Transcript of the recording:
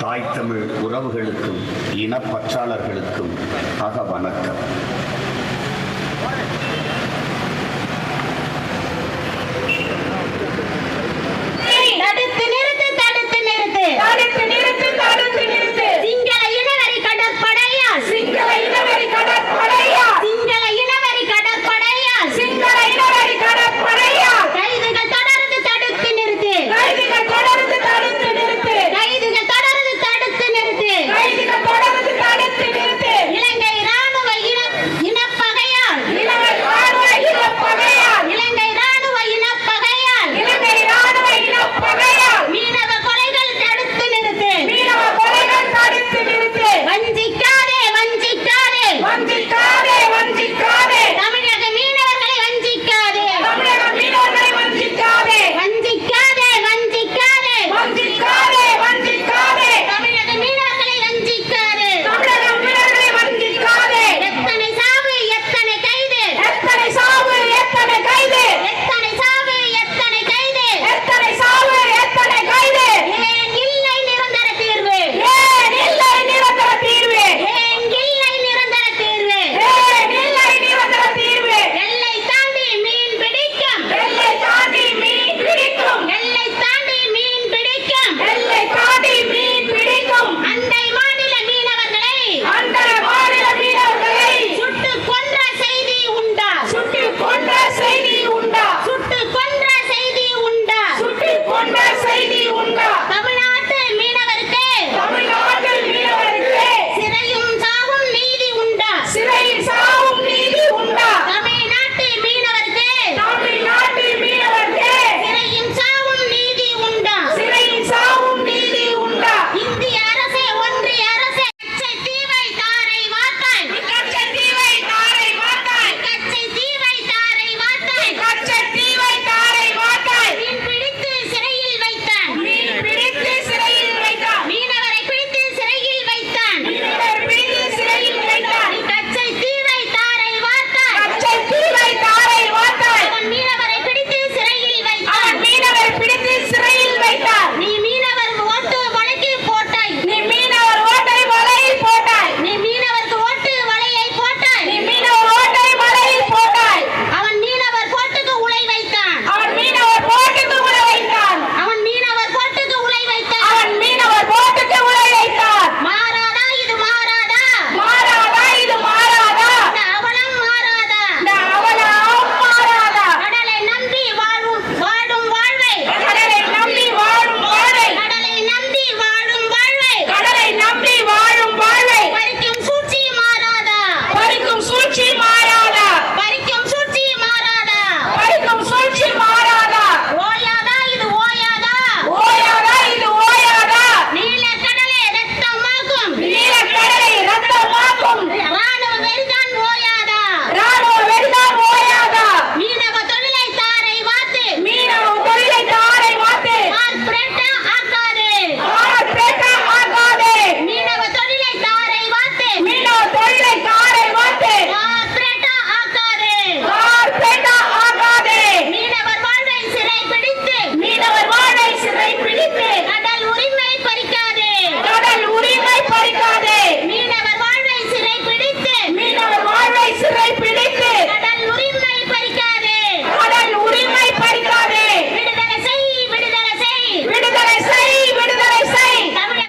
தாய் தமிழ் உறவுகளுக்கும் இனப்பற்றாளர்களுக்கும் அக வணக்கம்.